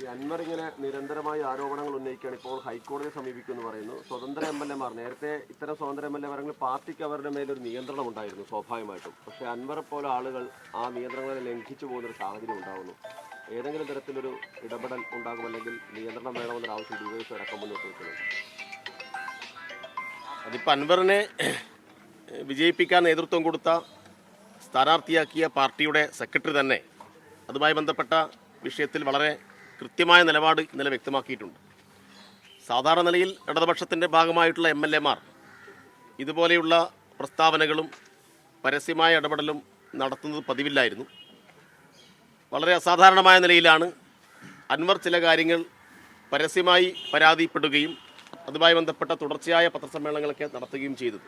ഈ അൻവർ ഇങ്ങനെ നിരന്തരമായി ആരോപണങ്ങൾ ഉന്നയിക്കുകയാണ്. ഇപ്പോൾ ഹൈക്കോടതിയെ സമീപിക്കുമെന്ന് പറയുന്നു. സ്വതന്ത്ര എം എൽ എമാർ നേരത്തെ ഇത്തരം സ്വതന്ത്ര എം എൽ എമാരെങ്കിൽ പാർട്ടിക്ക് അവരുടെ മേലൊരു നിയന്ത്രണം ഉണ്ടായിരുന്നു സ്വാഭാവികമായിട്ടും. പക്ഷേ അൻവറെ പോലെ ആളുകൾ ആ നിയന്ത്രണങ്ങളെ ലംഘിച്ചു പോകുന്നൊരു സാഹചര്യം ഉണ്ടാകുന്നു ഏതെങ്കിലും തരത്തിലൊരു ഇടപെടൽ ഉണ്ടാകും അല്ലെങ്കിൽ നിയന്ത്രണം വേണമെന്നൊരു ആവശ്യം ഡിവൈസ് അടക്കം മുന്നോട്ട് വെക്കുന്നുണ്ട് അതിപ്പോൾ അൻവറിനെ വിജയിപ്പിക്കാൻ നേതൃത്വം കൊടുത്ത സ്ഥാനാർത്ഥിയാക്കിയ പാർട്ടിയുടെ സെക്രട്ടറി തന്നെ. അതുമായി ബന്ധപ്പെട്ട വിഷയത്തിൽ വളരെ കൃത്യമായ നിലപാട് ഇന്നലെ വ്യക്തമാക്കിയിട്ടുണ്ട്. സാധാരണ നിലയിൽ ഇടതുപക്ഷത്തിന്റെ ഭാഗമായിട്ടുള്ള എം എൽ എമാർ ഇതുപോലെയുള്ള പ്രസ്താവനകളും പരസ്യമായ ഇടപെടലും നടത്തുന്നത് പതിവില്ലായിരുന്നു. വളരെ അസാധാരണമായ നിലയിലാണ് അൻവർ ചില കാര്യങ്ങൾ പരസ്യമായി പരാതിപ്പെടുകയും അതുമായി ബന്ധപ്പെട്ട തുടർച്ചയായ പത്രസമ്മേളനങ്ങളൊക്കെ നടത്തുകയും ചെയ്തത്.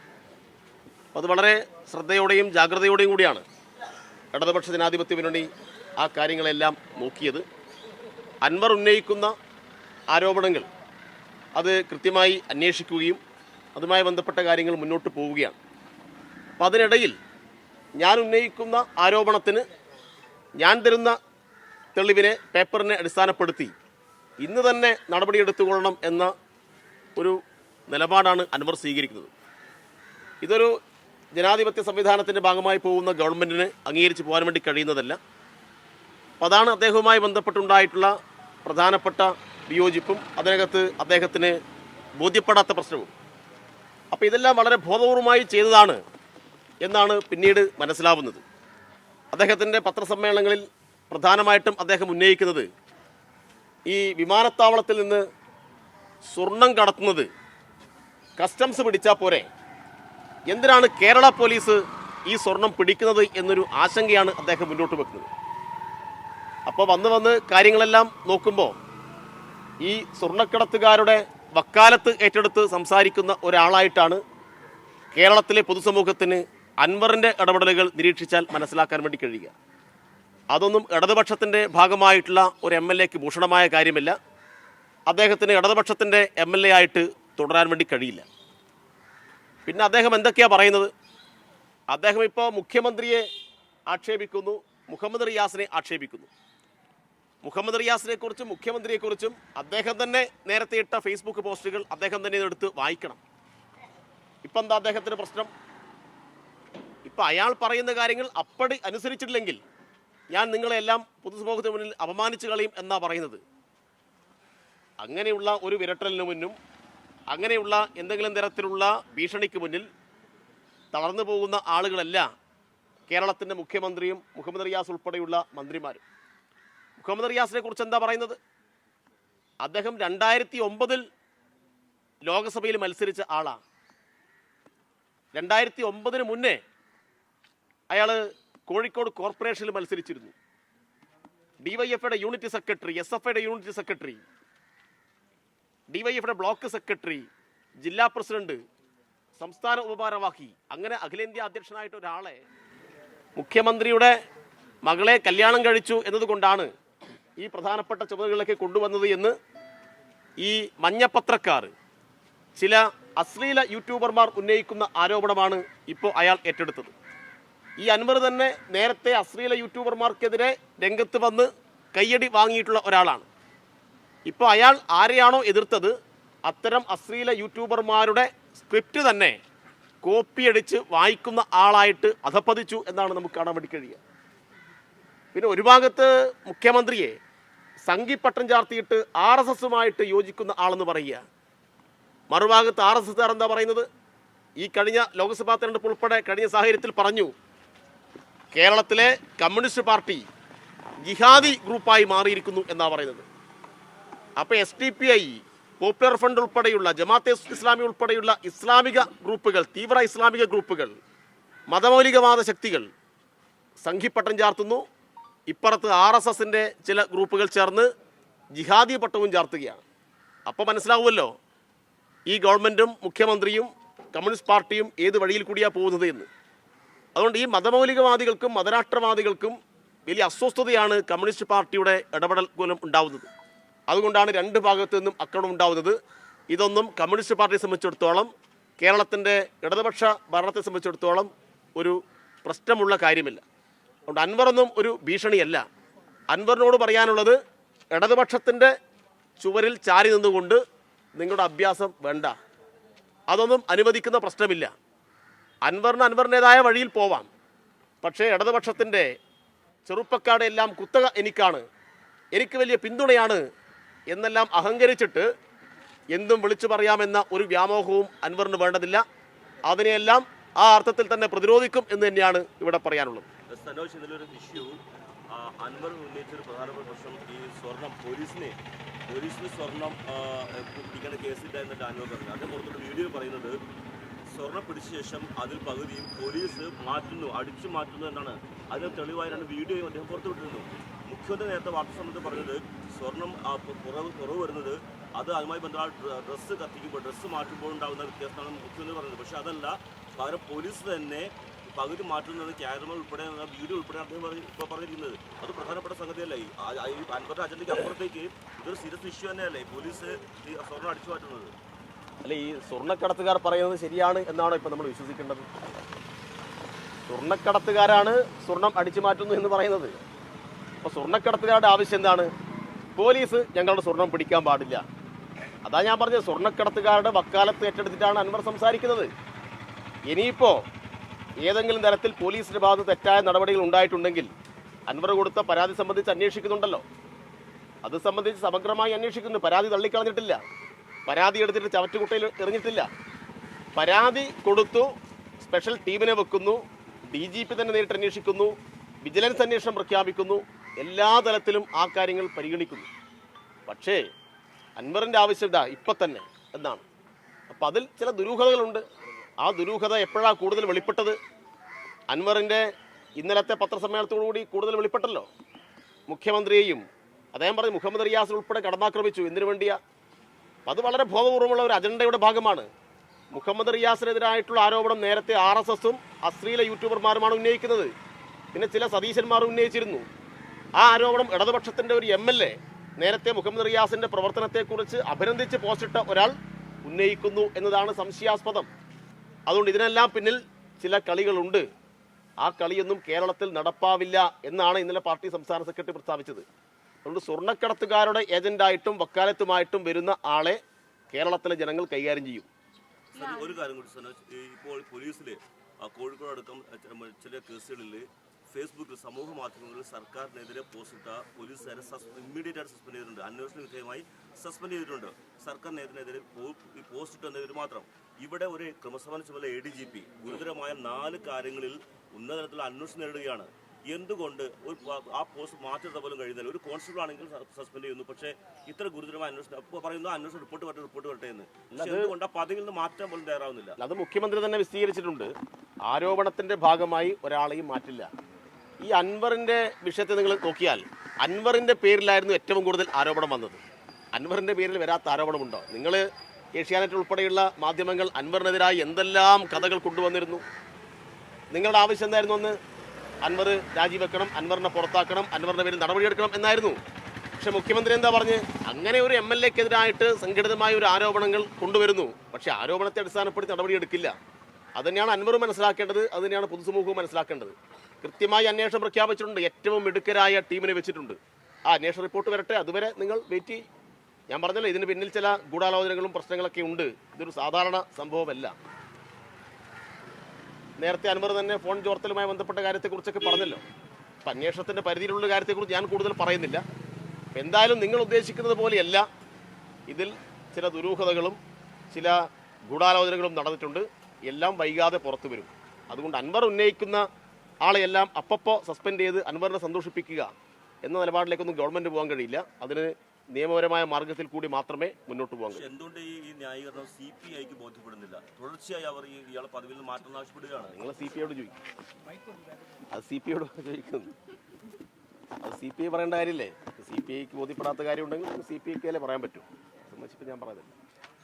അത് വളരെ ശ്രദ്ധയോടെയും ജാഗ്രതയോടെയും കൂടിയാണ് ഇടതുപക്ഷ ജനാധിപത്യ മുന്നണി ആ കാര്യങ്ങളെല്ലാം നോക്കിയത്. അൻവർ ഉന്നയിക്കുന്ന ആരോപണങ്ങൾ അത് കൃത്യമായി അന്വേഷിക്കുകയും അതുമായി ബന്ധപ്പെട്ട കാര്യങ്ങൾ മുന്നോട്ട് പോവുകയാണ്. അപ്പം അതിനിടയിൽ ഞാൻ ഉന്നയിക്കുന്ന ആരോപണത്തിന് ഞാൻ തരുന്ന തെളിവിനെ പേപ്പറിനെ അടിസ്ഥാനപ്പെടുത്തി ഇന്ന് തന്നെ നടപടിയെടുത്തുകൊള്ളണം എന്ന ഒരു നിലപാടാണ് അൻവർ സ്വീകരിക്കുന്നത്. ഇതൊരു ജനാധിപത്യ സംവിധാനത്തിന്റെ ഭാഗമായി പോകുന്ന ഗവൺമെന്റിന് അംഗീകരിച്ച് പോകാൻ വേണ്ടി കഴിയുന്നതല്ല. അപ്പോൾ അതാണ് അദ്ദേഹവുമായി ബന്ധപ്പെട്ടുണ്ടായിട്ടുള്ള പ്രധാനപ്പെട്ട വിയോജിപ്പും അതിനകത്ത് അദ്ദേഹത്തിന് ബോധ്യപ്പെടാത്ത പ്രശ്നവും. അപ്പോൾ ഇതെല്ലാം വളരെ ബോധപൂർവമായി ചെയ്തതാണ് എന്നാണ് പിന്നീട് മനസ്സിലാവുന്നത്. അദ്ദേഹത്തിന്റെ പത്രസമ്മേളനങ്ങളിൽ പ്രധാനമായിട്ടും അദ്ദേഹം ഉന്നയിക്കുന്നത് ഈ വിമാനത്താവളത്തിൽ നിന്ന് സ്വർണം കടത്തുന്നത് കസ്റ്റംസ് പിടിച്ചാൽ പോരെ? എന്തിനാണ് കേരള പോലീസ് ഈ സ്വർണം പിടിക്കുന്നത് എന്നൊരു ആശങ്കയാണ് അദ്ദേഹം മുന്നോട്ട് വെക്കുന്നത്. അപ്പോൾ വന്ന് വന്ന് കാര്യങ്ങളെല്ലാം നോക്കുമ്പോൾ ഈ സ്വർണക്കടത്തുകാരുടെ വക്കാലത്ത് ഏറ്റെടുത്ത് സംസാരിക്കുന്ന ഒരാളായിട്ടാണ് കേരളത്തിലെ പൊതുസമൂഹത്തിന് അൻവറിന്റെ ഇടപെടലുകൾ നിരീക്ഷിച്ചാൽ മനസ്സിലാക്കാൻ വേണ്ടി കഴിയുക. അതൊന്നും ഇടതുപക്ഷത്തിന്റെ ഭാഗമായിട്ടുള്ള ഒരു എം എൽ എക്ക് ഭൂഷണമായ കാര്യമില്ല. അദ്ദേഹത്തിന് ഇടതുപക്ഷത്തിന്റെ എം എൽ എ ആയിട്ട് തുടരാൻ വേണ്ടി കഴിയില്ല. പിന്നെ അദ്ദേഹം എന്തൊക്കെയാണ് പറയുന്നത്? അദ്ദേഹം ഇപ്പോൾ മുഖ്യമന്ത്രിയെ ആക്ഷേപിക്കുന്നു മുഹമ്മദ് റിയാസിനെ ആക്ഷേപിക്കുന്നു. മുഹമ്മദ് റിയാസിനെ കുറിച്ചും മുഖ്യമന്ത്രിയെ കുറിച്ചും അദ്ദേഹം തന്നെ നേരത്തെ ഇട്ട ഫേസ്ബുക്ക് പോസ്റ്റുകൾ അദ്ദേഹം തന്നെ ഇതെടുത്ത് വായിക്കണം. ഇപ്പം എന്താ അദ്ദേഹത്തിന് പ്രശ്നം? ഇപ്പം അയാൾ പറയുന്ന കാര്യങ്ങൾ അപ്പടി അനുസരിച്ചിട്ടില്ലെങ്കിൽ ഞാൻ നിങ്ങളെല്ലാം പൊതുസമൂഹത്തിന് മുന്നിൽ അപമാനിച്ചു കളയും എന്നാ പറയുന്നത്. അങ്ങനെയുള്ള ഒരു വിരട്ടലിന് മുന്നും അങ്ങനെയുള്ള എന്തെങ്കിലും തരത്തിലുള്ള ഭീഷണിക്ക് മുന്നിൽ തളർന്നു പോകുന്ന ആളുകളല്ല കേരളത്തിന്റെ മുഖ്യമന്ത്രിയും മുഹമ്മദ് റിയാസ് ഉൾപ്പെടെയുള്ള മന്ത്രിമാരും. മുഹമ്മദ് റിയാസിനെ കുറിച്ച് എന്താ പറയുന്നത്? അദ്ദേഹം രണ്ടായിരത്തി ഒമ്പതിൽ ലോകസഭയിൽ മത്സരിച്ച ആളാണ്. രണ്ടായിരത്തി ഒമ്പതിന് മുന്നേ അയാൾ കോഴിക്കോട് കോർപ്പറേഷനിൽ മത്സരിച്ചിരുന്നു. ഡിവൈഎഫ്ഐയുടെ യൂണിറ്റ് സെക്രട്ടറി എസ് എഫ് ഐയുടെ യൂണിറ്റ് സെക്രട്ടറി ഡിവൈഎഫ്ഐയുടെ ബ്ലോക്ക് സെക്രട്ടറി ജില്ലാ പ്രസിഡന്റ് സംസ്ഥാന ഉപഭാരവാഹി അങ്ങനെ അഖിലേന്ത്യാ അധ്യക്ഷനായിട്ട് ഒരാളെ മുഖ്യമന്ത്രിയുടെ മകളെ കല്യാണം കഴിച്ചു എന്നതുകൊണ്ടാണ് ഈ പ്രധാനപ്പെട്ട ചുമതലകളിലേക്ക് കൊണ്ടുവന്നത് എന്ന് ഈ മഞ്ഞപ്പത്രക്കാർ ചില അശ്ലീല യൂട്യൂബർമാർ ഉന്നയിക്കുന്ന ആരോപണമാണ് ഇപ്പോൾ അയാൾ ഏറ്റെടുത്തത്. ഈ അൻവർ തന്നെ നേരത്തെ അശ്ലീല യൂട്യൂബർമാർക്കെതിരെ രംഗത്ത് വന്ന് കയ്യടി വാങ്ങിയിട്ടുള്ള ഒരാളാണ്. ഇപ്പോൾ അയാൾ ആരെയാണോ എതിർത്തത് അത്തരം അശ്ലീല യൂട്യൂബർമാരുടെ സ്ക്രിപ്റ്റ് തന്നെ കോപ്പിയടിച്ച് വായിക്കുന്ന ആളായിട്ട് അധപ്പതിച്ചു എന്നാണ് നമുക്ക് കാണാൻ വേണ്ടി കഴിയുക. പിന്നെ ഒരു ഭാഗത്ത് മുഖ്യമന്ത്രിയെ സംഘിപ്പട്ടം ചാർത്തിയിട്ട് ആർ എസ് എസുമായിട്ട് യോജിക്കുന്ന ആളെന്ന് പറയുക. മറുഭാഗത്ത് ആർ എസ് എസ് എന്താ പറയുന്നത്? ഈ കഴിഞ്ഞ ലോക്സഭാ തെരഞ്ഞെടുപ്പ് ഉൾപ്പെടെ കഴിഞ്ഞ സാഹചര്യത്തിൽ പറഞ്ഞു കേരളത്തിലെ കമ്മ്യൂണിസ്റ്റ് പാർട്ടി ജിഹാദി ഗ്രൂപ്പായി മാറിയിരിക്കുന്നു എന്നാ പറയുന്നത്. അപ്പോൾ S T P I popular front ഉൾപ്പെടെയുള്ള ജമാഅത്തെ ഇസ്ലാമി ഉൾപ്പെടെയുള്ള ഇസ്ലാമിക ഗ്രൂപ്പുകൾ തീവ്ര ഇസ്ലാമിക ഗ്രൂപ്പുകൾ മതമൗലികവാദ ശക്തികൾ സംഘിപ്പട്ടം ചാർത്തുന്നു. ഇപ്പുറത്ത് ആർ എസ് എസിന്റെ ചില ഗ്രൂപ്പുകൾ ചേർന്ന് ജിഹാദി പട്ടവും ചാർത്തുകയാണ്. അപ്പോൾ മനസ്സിലാവുമല്ലോ ഈ ഗവൺമെന്റും മുഖ്യമന്ത്രിയും കമ്മ്യൂണിസ്റ്റ് പാർട്ടിയും ഏത് വഴിയിൽ കൂടിയാണ് പോകുന്നത് എന്ന്. അതുകൊണ്ട് ഈ മതമൗലികവാദികൾക്കും മതരാഷ്ട്രവാദികൾക്കും വലിയ അസ്വസ്ഥതയാണ് കമ്മ്യൂണിസ്റ്റ് പാർട്ടിയുടെ ഇടപെടൽ മൂലം ഉണ്ടാവുന്നത്. അതുകൊണ്ടാണ് രണ്ട് ഭാഗത്തു നിന്നും അക്രമം ഉണ്ടാവുന്നത്. ഇതൊന്നും കമ്മ്യൂണിസ്റ്റ് പാർട്ടിയെ സംബന്ധിച്ചിടത്തോളം കേരളത്തിന്റെ ഇടതുപക്ഷ ഭരണത്തെ സംബന്ധിച്ചിടത്തോളം ഒരു പ്രശ്നമുള്ള കാര്യമില്ല. അതുകൊണ്ട് അൻവറൊന്നും ഒരു ഭീഷണിയല്ല. അൻവറിനോട് പറയാനുള്ളത് ഇടതുപക്ഷത്തിന്റെ ചുവരിൽ ചാരി നിന്നുകൊണ്ട് നിങ്ങളുടെ അഭ്യാസം വേണ്ട. അതൊന്നും അനുവദിക്കുന്ന പ്രശ്നമില്ല. അൻവറിന് അൻവറിന്റെതായ വഴിയിൽ പോവാം. പക്ഷേ ഇടതുപക്ഷത്തിന്റെ ചെറുപ്പക്കാരുടെ എല്ലാം കുത്തക എനിക്കാണ്. എനിക്ക് വലിയ പിന്തുണയാണ് എന്നെല്ലാം അഹങ്കരിച്ചിട്ട് എന്തും വിളിച്ചു പറയാമെന്ന ഒരു വ്യാമോഹവും അൻവറിന് വേണ്ടതില്ല. അതിനെയെല്ലാം ആ അർത്ഥത്തിൽ തന്നെ പ്രതിരോധിക്കും എന്ന് തന്നെയാണ് ഇവിടെ പറയാനുള്ളത്. സനോജ് ഇതിലൊരു ഇഷ്യൂ അൻവർ ഉന്നയിച്ചൊരു പ്രധാനപ്പെട്ട പ്രശ്നം ഈ സ്വർണം പോലീസിനെ പോലീസിന് സ്വർണം പിടിക്കേണ്ട കേസില്ല എന്നിട്ട് അൻവർ പറഞ്ഞു അതേ പുറത്തൊരു വീഡിയോ പറയുന്നത് സ്വർണം പിടിച്ച ശേഷം അതിൽ പകുതിയും പോലീസ് മാറ്റുന്നു അടിച്ചു മാറ്റുന്നു എന്നാണ്. അതിന് തെളിവായ രണ്ട് വീഡിയോയും അദ്ദേഹം പുറത്തുവിട്ടിരുന്നു മുഖ്യമന്ത്രി നേരത്തെ വാർത്താ സമ്മേളനത്തിൽ പറഞ്ഞത് സ്വർണം കുറവ് കുറവ് വരുന്നത് അത് അതുമായി ബന്ധപ്പെട്ട ഡ്രസ്സ് കത്തിക്കുമ്പോൾ ഡ്രസ്സ് മാറ്റുമ്പോൾ ഉണ്ടാകുന്ന വ്യത്യാസമാണ് മുഖ്യമന്ത്രി പറഞ്ഞത്. പക്ഷേ അതല്ല പകരം പോലീസ് തന്നെ പകുതി മാറ്റുന്നത് ക്യാരമ ഉൾപ്പെടെ വീഡിയോ ഉൾപ്പെടെ അദ്ദേഹം പറഞ്ഞു ഇപ്പോൾ പറഞ്ഞിരിക്കുന്നത്. അത് പ്രധാനപ്പെട്ട സംഗതിയല്ല? ഈ അൻപത് അജണ്ടയ്ക്ക് അപ്പുറത്തേക്ക് ഇതൊരു സീരിയസ് ഇഷ്യൂ തന്നെയല്ലേ? പോലീസ് ഈ സ്വർണം അടിച്ചു മാറ്റുന്നത്. അല്ല ഈ സ്വർണക്കടത്തുകാർ പറയുന്നത് ശരിയാണ് എന്നാണോ ഇപ്പം നമ്മൾ വിശ്വസിക്കേണ്ടത്? സ്വർണക്കടത്തുകാരാണ് സ്വർണം അടിച്ചു മാറ്റുന്നു എന്ന് പറയുന്നത്. അപ്പോൾ സ്വർണക്കടത്തുകാരുടെ ആവശ്യം എന്താണ്? പോലീസ് ഞങ്ങളുടെ സ്വർണം പിടിക്കാൻ പാടില്ല. അതാ ഞാൻ പറഞ്ഞത് സ്വർണക്കടത്തുകാരുടെ വക്കാലത്ത് ഏറ്റെടുത്തിട്ടാണ് അൻവർ സംസാരിക്കുന്നത്. ഇനിയിപ്പോൾ ഏതെങ്കിലും തരത്തിൽ പോലീസിന്റെ ഭാഗത്ത് തെറ്റായ നടപടികൾ ഉണ്ടായിട്ടുണ്ടെങ്കിൽ അൻവർ കൊടുത്ത പരാതി സംബന്ധിച്ച് അന്വേഷിക്കുന്നുണ്ടല്ലോ. അത് സംബന്ധിച്ച് സമഗ്രമായി അന്വേഷിക്കുന്നു. പരാതി തള്ളിക്കളഞ്ഞിട്ടില്ല. പരാതി എടുത്തിട്ട് ചവറ്റുകുട്ടയിൽ എറിഞ്ഞിട്ടില്ല. പരാതി കൊടുത്തു സ്പെഷ്യൽ ടീമിനെ വെക്കുന്നു ഡി ജി പി തന്നെ നേരിട്ട് അന്വേഷിക്കുന്നു വിജിലൻസ് അന്വേഷണം പ്രഖ്യാപിക്കുന്നു എല്ലാ തലത്തിലും ആ കാര്യങ്ങൾ പരിഗണിക്കുന്നു. പക്ഷേ അൻവറിന്റെ ആവശ്യം ഇതാ ഇപ്പം തന്നെ എന്നാണ്. അപ്പം അതിൽ ചില ദുരൂഹതകളുണ്ട്. ആ ദുരൂഹത എപ്പോഴാണ് കൂടുതൽ വെളിപ്പെട്ടത്? അൻവറിന്റെ ഇന്നലത്തെ പത്രസമ്മേളനത്തോടുകൂടി കൂടുതൽ വെളിപ്പെട്ടല്ലോ? മുഖ്യമന്ത്രിയെയും അദ്ദേഹം പറഞ്ഞു മുഹമ്മദ് റിയാസ് ഉൾപ്പെടെ കടന്നാക്രമിച്ചു എന്തിനു വേണ്ടിയാ? അത് വളരെ ബോധപൂർവമുള്ള ഒരു അജണ്ടയുടെ ഭാഗമാണ്. മുഹമ്മദ് റിയാസിനെതിരായിട്ടുള്ള ആരോപണം നേരത്തെ ആർ എസ് എസും അശ്ലീല യൂട്യൂബർമാരുമാണ് ഉന്നയിക്കുന്നത്. പിന്നെ ചില സതീശന്മാർ ഉന്നയിച്ചിരുന്നു. ആ ആരോപണം ഇടതുപക്ഷത്തിന്റെ ഒരു എം എൽ എ നേരത്തെ മുഹമ്മദ് റിയാസിന്റെ പ്രവർത്തനത്തെക്കുറിച്ച് അഭിനന്ദിച്ച് പോസ്റ്റിട്ട ഒരാൾ ഉന്നയിക്കുന്നു എന്നതാണ് സംശയാസ്പദം. അതുകൊണ്ട് ഇതിനെല്ലാം പിന്നിൽ ചില കളികളുണ്ട്. ആ കളിയൊന്നും കേരളത്തിൽ നടപ്പാവില്ല എന്നാണ് ഇന്നലെ പാർട്ടി സംസ്ഥാന സെക്രട്ടറി പ്രസ്താവിച്ചത്. അതുകൊണ്ട് സ്വർണക്കടത്തുകാരുടെ ഏജന്റായിട്ടും വക്കാലത്തുമായിട്ടും വരുന്ന ആളെ കേരളത്തിലെ ജനങ്ങൾ കൈകാര്യം ചെയ്യും. ഒരു കാര്യം കൂടി ഇപ്പോൾ പോലീസിൽ കോഴിക്കോട് അടക്കം ചില കേസുകളിൽ ഫേസ്ബുക്കിൽ സമൂഹ മാധ്യമങ്ങളിൽ സർക്കാരിനെതിരെ പോസ്റ്റിട്ട പോലീസുകാരെ ഇമ്മീഡിയറ്റ് ആയിട്ട് സസ്പെൻഡ് ചെയ്തിട്ടുണ്ട്. അന്വേഷണ വിധേയമായി സസ്പെൻഡ് ചെയ്തിട്ടുണ്ട്. സർക്കാർ ഈ പോസ്റ്റ് ഇട്ടതിനെതിരെ മാത്രം. ഇവിടെ ഒരു ക്രമസമാന ചുമതല എ ഡി ജി പി ഗുരുതരമായ നാല് കാര്യങ്ങളിൽ ഉന്നതതലത്തിൽ അന്വേഷണം നേടുകയാണ് എന്തുകൊണ്ട് ഒരു ആ പോസ്റ്റ് മാറ്റിയെടുത്ത പോലും കഴിയുന്നില്ല. ഒരു കോൺസ്റ്റബിൾ ആണെങ്കിൽ സസ്പെൻഡ് ചെയ്യുന്നു. പക്ഷേ ഇത്ര ഗുരുതരമായ അന്വേഷണം അപ്പോൾ പറയുന്നു അന്വേഷണം റിപ്പോർട്ട് വരട്ടെ റിപ്പോർട്ട് വരട്ടെ എന്ന്. എന്തുകൊണ്ട് ആ പദവിയിൽ നിന്ന് മാറ്റാൻ പോലും തയ്യാറാവുന്നില്ല? അത് മുഖ്യമന്ത്രി തന്നെ വിശദീകരിച്ചിട്ടുണ്ട്. ആരോപണത്തിന്റെ ഭാഗമായി ഒരാളെയും മാറ്റില്ല. ഈ അൻവറിന്റെ വിഷയത്തെ നിങ്ങൾ നോക്കിയാൽ അൻവറിന്റെ പേരിലായിരുന്നു ഏറ്റവും കൂടുതൽ ആരോപണം വന്നത്. അൻവറിന്റെ പേരിൽ വരാത്ത ആരോപണമുണ്ടോ? നിങ്ങൾ ഏഷ്യാനെറ്റ് ഉൾപ്പെടെയുള്ള മാധ്യമങ്ങൾ അൻവറിനെതിരായി എന്തെല്ലാം കഥകൾ കൊണ്ടുവന്നിരുന്നു? നിങ്ങളുടെ ആവശ്യം എന്തായിരുന്നു അന്ന്? അൻവർ രാജിവെക്കണം അൻവറിനെ പുറത്താക്കണം അൻവറിന്റെ പേരിൽ നടപടിയെടുക്കണം എന്നായിരുന്നു. പക്ഷെ മുഖ്യമന്ത്രി എന്താ പറഞ്ഞ്? അങ്ങനെ ഒരു എം എൽ എക്കെതിരായിട്ട് സംഘടിതമായ ഒരു ആരോപണങ്ങൾ കൊണ്ടുവരുന്നു. പക്ഷേ ആരോപണത്തെ അടിസ്ഥാനപ്പെടുത്തി നടപടിയെടുക്കില്ല. അത് തന്നെയാണ് അൻവർ മനസ്സിലാക്കേണ്ടത് അത് തന്നെയാണ് പൊതുസമൂഹവും മനസ്സിലാക്കേണ്ടത്. കൃത്യമായി അന്വേഷണം പ്രഖ്യാപിച്ചിട്ടുണ്ട്. ഏറ്റവും മിടുക്കരായ ടീമിനെ വെച്ചിട്ടുണ്ട്. ആ അന്വേഷണ റിപ്പോർട്ട് വരട്ടെ. അതുവരെ നിങ്ങൾ വെയിറ്റ് ഞാൻ പറഞ്ഞല്ലോ ഇതിന് പിന്നിൽ ചില ഗൂഢാലോചനകളും പ്രശ്നങ്ങളൊക്കെ ഉണ്ട്. ഇതൊരു സാധാരണ സംഭവമല്ല. നേരത്തെ അൻവർ തന്നെ ഫോൺ ചോർത്തലുമായി ബന്ധപ്പെട്ട കാര്യത്തെക്കുറിച്ചൊക്കെ പറഞ്ഞല്ലോ. അപ്പം അന്വേഷണത്തിന്റെ പരിധിയിലുള്ള കാര്യത്തെക്കുറിച്ച് ഞാൻ കൂടുതൽ പറയുന്നില്ല. എന്തായാലും നിങ്ങൾ ഉദ്ദേശിക്കുന്നത് പോലെയല്ല. ഇതിൽ ചില ദുരൂഹതകളും ചില ഗൂഢാലോചനകളും നടന്നിട്ടുണ്ട്. എല്ലാം വൈകാതെ പുറത്തു വരും അതുകൊണ്ട് അൻവർ ഉന്നയിക്കുന്ന ആളെയെല്ലാം അപ്പപ്പോൾ സസ്പെൻഡ് ചെയ്ത് അൻവറിനെ സന്തോഷിപ്പിക്കുക എന്ന നിലപാടിലേക്കൊന്നും ഗവൺമെന്റ് പോകാൻ കഴിയില്ല. അതിന് നിയമപരമായ മാർഗത്തിൽ കൂടി മാത്രമേ മുന്നോട്ട് പോകാൻ കഴിയൂ. എന്തുകൊണ്ട് ഈ ന്യായീകരണം സി പി ഐക്ക് ബോധ്യപ്പെടുന്നില്ല? തുടർച്ചയായി അവർ ഈ ഇയാളെ പദവിയിൽ നിന്ന് മാറ്റം ആവശ്യപ്പെടുകയാണ്. നിങ്ങൾ സി പി ഐയോട് ചോദിക്കും. അത് സി പി ഐയോട് ചോദിക്കുന്നു. അത് സി പി ഐ പറയേണ്ട കാര്യമില്ലേ? സി പി ഐക്ക് ബോധ്യപ്പെടാത്ത കാര്യം ഉണ്ടെങ്കിൽ സി പി ഐക്ക് അല്ലേ പറയാൻ പറ്റും? സംബന്ധിച്ചിട്ട് ഞാൻ പറയുന്നില്ല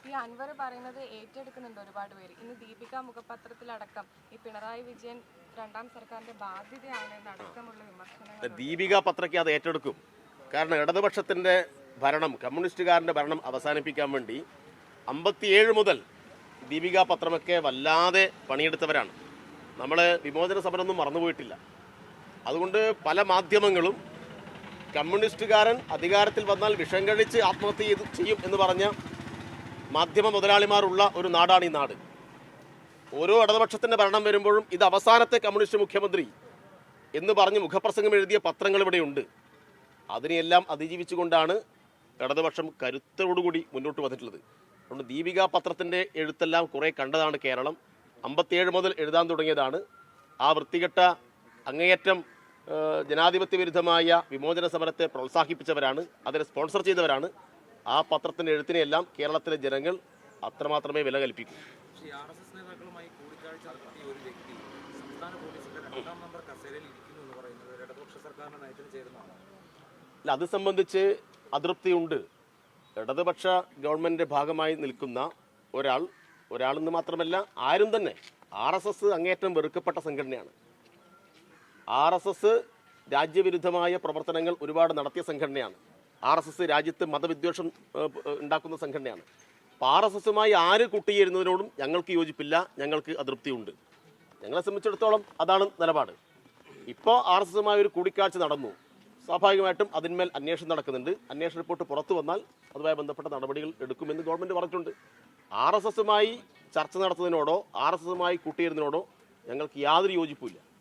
ഈ അൻവർ പറയുന്നത് ഏറ്റെടുക്കുന്നുണ്ട് ഒരുപാട് പേര്. ഇന്ന് ദീപിക മുഖപത്രത്തിലടക്കം ഈ പിണറായി വിജയൻ രണ്ടാം സർക്കാരിന്റെ ബാധ്യതയാണ് എന്നടക്കമുള്ള വിമർശനങ്ങൾ ദീപിക പത്രയ്ക്ക് അത് ഏറ്റെടുക്കും. കാരണം ഇടതുപക്ഷത്തിന്റെ ഭരണം കമ്മ്യൂണിസ്റ്റുകാരന്റെ ഭരണം അവസാനിപ്പിക്കാൻ വേണ്ടി അമ്പത്തിയേഴ് മുതൽ ദീപിക പത്രമൊക്കെ വല്ലാതെ പണിയെടുത്തവരാണ്. നമ്മൾ വിമോചന സമരമൊന്നും മറന്നുപോയിട്ടില്ല. അതുകൊണ്ട് പല മാധ്യമങ്ങളും കമ്മ്യൂണിസ്റ്റുകാരൻ അധികാരത്തിൽ വന്നാൽ വിഷം കഴിച്ച് ആത്മഹത്യ ചെയ്യും എന്ന് പറഞ്ഞ മാധ്യമ മുതലാളിമാരുള്ള ഒരു നാടാണ് ഈ നാട്. ഓരോ ഇടതുപക്ഷത്തിന്റെ ഭരണം വരുമ്പോഴും ഇത് അവസാനത്തെ കമ്മ്യൂണിസ്റ്റ് മുഖ്യമന്ത്രി എന്ന് പറഞ്ഞ് മുഖപ്രസംഗം എഴുതിയ പത്രങ്ങൾ ഇവിടെയുണ്ട്. അതിനെയെല്ലാം അതിജീവിച്ചുകൊണ്ടാണ് ഇടതുപക്ഷം കരുത്തോടുകൂടി മുന്നോട്ട് വന്നിട്ടുള്ളത്. അതുകൊണ്ട് ദീപിക പത്രത്തിന്റെ എഴുത്തെല്ലാം കുറേ കണ്ടതാണ് കേരളം. അമ്പത്തിയേഴ് മുതൽ എഴുതാൻ തുടങ്ങിയതാണ്. ആ വൃത്തികെട്ട അങ്ങേയറ്റം ജനാധിപത്യ വിരുദ്ധമായ വിമോചന സമരത്തെ പ്രോത്സാഹിപ്പിച്ചവരാണ്. അതിനെ സ്പോൺസർ ചെയ്തവരാണ്. ആ പത്രത്തിന്റെ എഴുത്തിനെയെല്ലാം കേരളത്തിലെ ജനങ്ങൾ അത്രമാത്രമേ വില കൽപ്പിക്കൂ. അല്ല അത് സംബന്ധിച്ച് അതൃപ്തിയുണ്ട്. ഇടതുപക്ഷ ഗവൺമെന്റിന്റെ ഭാഗമായി നിൽക്കുന്ന ഒരാൾ ഒരാളെന്ന് മാത്രമല്ല ആരും തന്നെ ആർ എസ് എസ് അങ്ങേറ്റം വെറുക്കപ്പെട്ട സംഘടനയാണ്. ആർ എസ് എസ് രാജ്യവിരുദ്ധമായ പ്രവർത്തനങ്ങൾ ഒരുപാട് നടത്തിയ സംഘടനയാണ്. ആർ എസ് എസ് രാജ്യത്ത് മതവിദ്വേഷം ഉണ്ടാക്കുന്ന സംഘടനയാണ്. അപ്പോൾ ആർ എസ് എസുമായി ആര് കൂട്ടിയേരുന്നതിനോടും ഞങ്ങൾക്ക് യോജിപ്പില്ല ഞങ്ങൾക്ക് അതൃപ്തിയുണ്ട്. ഞങ്ങളെ സംബന്ധിച്ചിടത്തോളം അതാണ് നിലപാട്. ഇപ്പോൾ ആർ എസ് എസുമായി ഒരു കൂടിക്കാഴ്ച നടന്നു. സ്വാഭാവികമായിട്ടും അതിന്മേൽ അന്വേഷണം നടക്കുന്നുണ്ട്. അന്വേഷണ റിപ്പോർട്ട് പുറത്തു വന്നാൽ അതുമായി ബന്ധപ്പെട്ട നടപടികൾ എടുക്കുമെന്ന് ഗവൺമെന്റ് പറഞ്ഞിട്ടുണ്ട്. ആർ എസ് എസുമായി ചർച്ച നടത്തുന്നതിനോടോ ആർ എസ് എസുമായി ഞങ്ങൾക്ക് യാതൊരു യോജിപ്പുമില്ല.